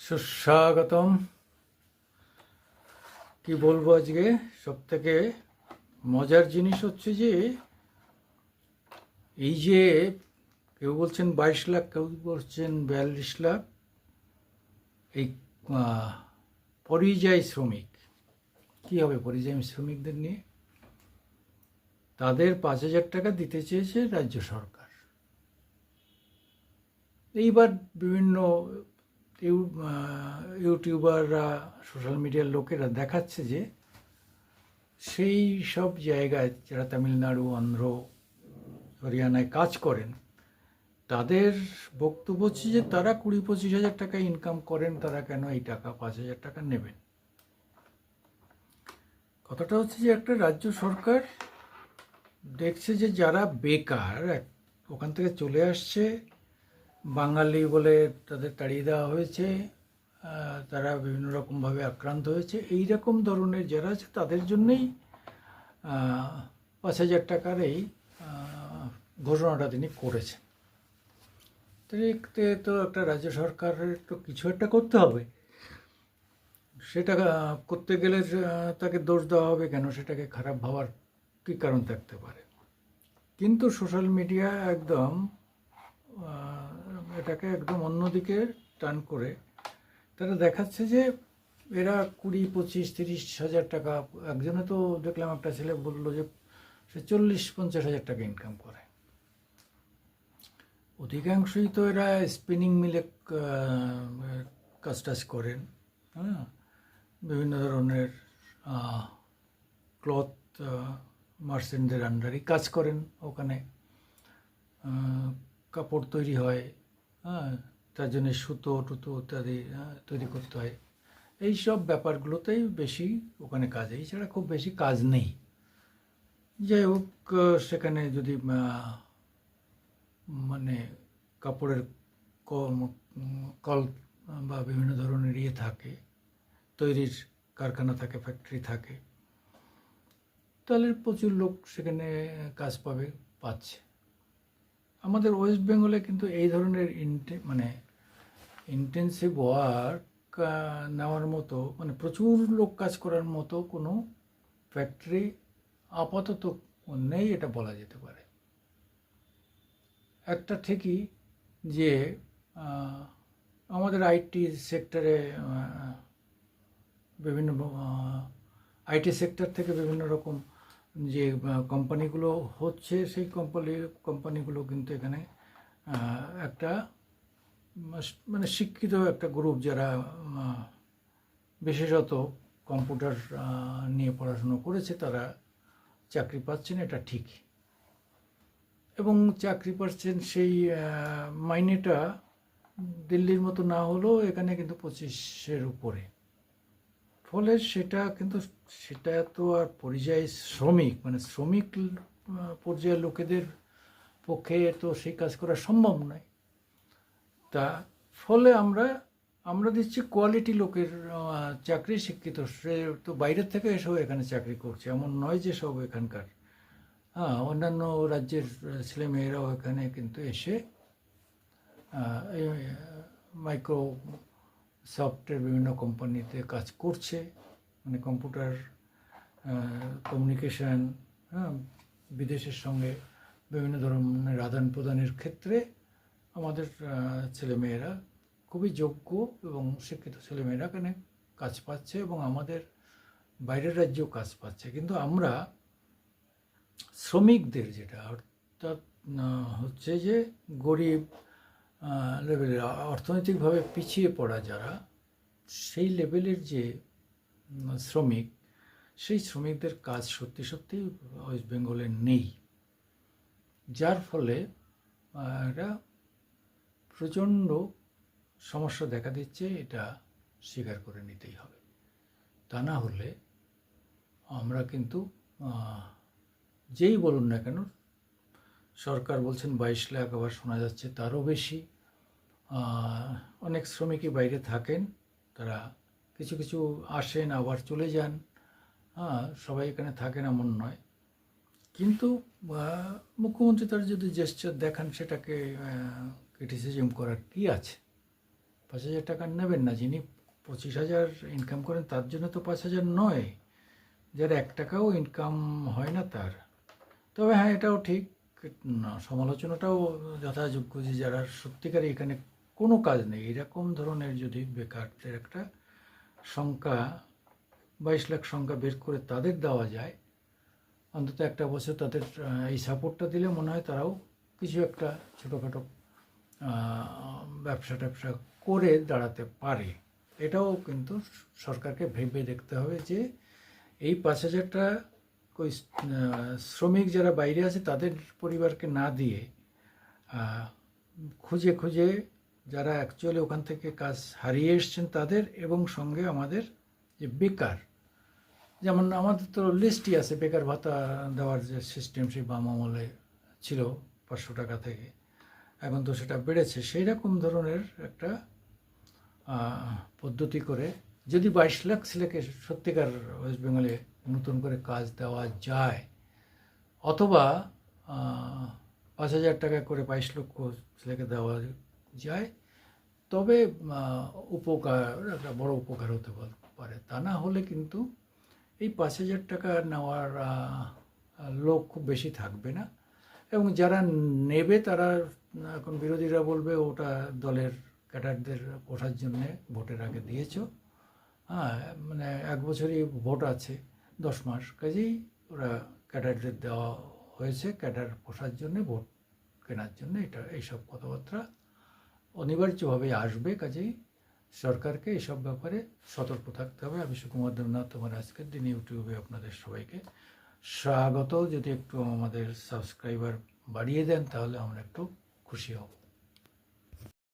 সুস্বাগতম। কি বলব আজকে? সব থেকে মজার জিনিস হচ্ছে যে, এই যে কেউ বলছেন বাইশ লাখ, কেউ বলছেন বিয়াল্লিশ লাখ, এই পরিযায়ী শ্রমিক। কি হবে পরিযায়ী শ্রমিকদের নিয়ে? তাদের পাঁচ হাজার টাকা দিতে চেয়েছে রাজ্য সরকার। এইবার বিভিন্ন ইউটিউবাররা, সোশ্যাল মিডিয়ার লোকেরা দেখাচ্ছে যে সেই সব জায়গায় যারা তামিলনাড়ু, অন্ধ্র, হরিয়ানায় কাজ করেন, তাদের বক্তব্য হচ্ছে যে তারা কুড়ি পঁচিশ হাজার টাকা ইনকাম করেন, তারা কেন এই টাকা পাঁচ হাজার টাকা নেবেন? কথাটা হচ্ছে যে একটা রাজ্য সরকার দেখছে যে যারা বেকার ওখান থেকে চলে আসছে বাঙালি বলে তাদের তাড়িয়ে দেওয়া হয়েছে তারা বিভিন্ন রকমভাবে আক্রান্ত হয়েছে। এই রকম ধরনের যারা আছে, তাদের জন্যই পাঁচ হাজার টাকার এই ঘোষণাটা তিনি করেছেন। তো তো একটা রাজ্য সরকারের তো কিছু একটা করতে হবে। সেটা করতে গেলে তাকে দোষ দেওয়া হবে কেন? সেটাকে খারাপ ভাবার কী কারণ থাকতে পারে? কিন্তু সোশ্যাল মিডিয়া একদম এটাকে একদম অন্যদিকে টান করে, তারা দেখাচ্ছে যে এরা কুড়ি, পঁচিশ, তিরিশ হাজার টাকা, একজনে তো দেখলাম একটা ছেলে বলল যে সে চল্লিশ, পঞ্চাশ হাজার টাকা ইনকাম করে। অধিকাংশই তো এরা স্পিনিং মিলে কাজ টাজ করেন হ্যাঁ? বিভিন্ন ধরনের ক্লথ মার্চেন্টদের আন্ডারই কাজ করেন ওখানে। কাপড় তৈরি হয় হ্যাঁ তার জন্য সুতো টুতো ইত্যাদি হ্যাঁ, তৈরি করতে হয়। এই সব ব্যাপারগুলোতেই বেশি ওখানে কাজ এছাড়া খুব বেশি কাজ নেই। যাই হোক সেখানে যদি মানে কাপড়ের কল- কল বা বিভিন্ন ধরনের ইয়ে থাকে তৈরির কারখানা থাকে ফ্যাক্টরি থাকে তাহলে প্রচুর লোক সেখানে কাজ পাবে পাচ্ছে। আমাদের ওয়েস্ট বেঙ্গলে কিন্তু এই ধরনের মানে ইন্টেন্সিভ ওয়ার্ক নেওয়ার মতো মানে প্রচুর লোক কাজ করার মতো কোনো ফ্যাক্টরি আপাতত নেই, এটা বলা যেতে পারে। একটা ঠিকই যে আমাদের আইটি সেক্টরে বিভিন্ন আইটি সেক্টর থেকে বিভিন্ন রকম যে কোম্পানিগুলো হচ্ছে সেই কোম্পানি কোম্পানিগুলো কিন্তু এখানে একটা মানে শিক্ষিত একটা গ্রুপ যারা বিশেষত কম্পিউটার নিয়ে পড়াশুনো করেছে, তারা চাকরি পাচ্ছেন, এটা ঠিক। এবং চাকরি পাচ্ছেন সেই মাইনেটা দিল্লির মতো না হলেও এখানে কিন্তু পঁচিশের উপরে। ফলে সেটা কিন্তু সেটা তো আর পরিযায়ী শ্রমিক মানে শ্রমিক পর্যায়ের লোকেদের পক্ষে তো সেই কাজ করা সম্ভব নয়। তা ফলে আমরা আমরা দিচ্ছি কোয়ালিটি লোকের চাকরি, শিক্ষিত। সে তো বাইরের থেকে এসেও এখানে চাকরি করছে। এমন নয় যে সব এখানকার। হ্যাঁ অন্যান্য রাজ্যের ছেলে মেয়েরাও এখানে কিন্তু এসে মাইক্রো সফটের বিভিন্ন কোম্পানিতে কাজ করছে মানে কম্পিউটার কমিউনিকেশান হ্যাঁ বিদেশের সঙ্গে বিভিন্ন ধরনের আদান প্রদানের ক্ষেত্রে আমাদের ছেলেমেয়েরা খুবই যোগ্য এবং শিক্ষিত ছেলেমেয়েরা এখানে কাজ পাচ্ছে এবং আমাদের বাইরের রাজ্যেও কাজ পাচ্ছে। কিন্তু আমরা শ্রমিকদের যেটা, অর্থাৎ হচ্ছে যে গরিব লেভেলের অর্থনৈতিকভাবে পিছিয়ে পড়া যারা, সেই লেভেলের যে শ্রমিক, সেই শ্রমিকদের কাজ সত্যি সত্যি ওয়েস্ট বেঙ্গলে নেই। যার ফলে এটা প্রচণ্ড সমস্যা দেখা দিচ্ছে, এটা স্বীকার করে নিতেই হবে। তা না হলে আমরা কিন্তু যেই বলুন না কেন, সরকার বলছেন বাইশ লাখ আবার শোনা যাচ্ছে তারও বেশি। অনেক শ্রমিকই বাইরে থাকেন, তারা কিছু কিছু আসেন, আবার চলে যান। হ্যাঁ সবাই এখানে থাকেন এমন নয়। কিন্তু মুখ্যমন্ত্রী তার যদি জেস্টার দেখান, সেটাকে ক্রিটিসিজম করার কি আছে? পাঁচ হাজার টাকা নেবেন না, যিনি পঁচিশ হাজার ইনকাম করেন, তার জন্য তো পাঁচ হাজার নয়। যার এক টাকাও ইনকাম হয় না তার। তবে হ্যাঁ এটাও ঠিক। সমালোচনাটাও যথাযোগ্য যে যারা সত্যিকারই এখানে কোনো কাজ নেই। এরকম ধরনের যদি বেকারদের একটা সংখ্যা, বাইশ লাখ সংখ্যা বের করে তাদের দেওয়া যায়, অন্তত একটা বছর তাদের এই সাপোর্টটা দিলে মনে হয় তারাও কিছু একটা ছোটোখাটো ব্যবসা ট্যাবসা করে দাঁড়াতে পারে। এটাও কিন্তু সরকারকে ভেবে দেখতে হবে যে এই পাঁচ হাজারটা ওই শ্রমিক যারা বাইরে আছে তাদের পরিবারকে না দিয়ে খুঁজে খুঁজে যারা অ্যাকচুয়ালি ওখান থেকে কাজ হারিয়ে এসছেন তাদের এবং সঙ্গে আমাদের যে বেকার, যেমন আমাদের তো লিস্টই আছে, বেকার ভাতা দেওয়ার যে সিস্টেম সেই বাম আমলে ছিল পাঁচশো টাকা থেকে। এখন তো সেটা বেড়েছে। সেই রকম ধরনের একটা পদ্ধতি করে যদি বাইশ লাখ ছেলেকে সত্যিকার ওয়েস্ট বেঙ্গলে নতুন করে কাজ দেওয়া যায়, অথবা পাঁচ হাজার টাকা করে বাইশ লক্ষ ছেলেকে দেওয়া যায়। তবে উপকার, একটা বড় উপকার হতে পারে তা না হলে কিন্তু এই পাঁচ হাজার টাকা নেওয়ার লোক খুব বেশি থাকবে না। এবং যারা নেবে তারা, এখন বিরোধীরা বলবে, ওটা দলের ক্যাডারদের ওঠার জন্যে ভোটের আগে দিয়েছ। হ্যাঁ মানে এক বছরই ভোট আছে, দশ মাস। কাজেই ওরা ক্যাডারদের দেওয়া হয়েছে, ক্যাডার পোষার জন্যে, ভোট কেনার জন্য, এটা, এইসব কথাবার্তা। অনিবার্যভাবে আসবে, কাজেই সরকারকে এসব ব্যাপারে সতর্ক থাকতে হবে। আমি সুকুমার দেবনাথ, তোমার আজকের দিন ইউটিউবে আপনাদের সবাইকে স্বাগত। যদি একটু আমাদের সাবস্ক্রাইবার বাড়িয়ে দেন, তাহলে আমরা একটু খুশি হব।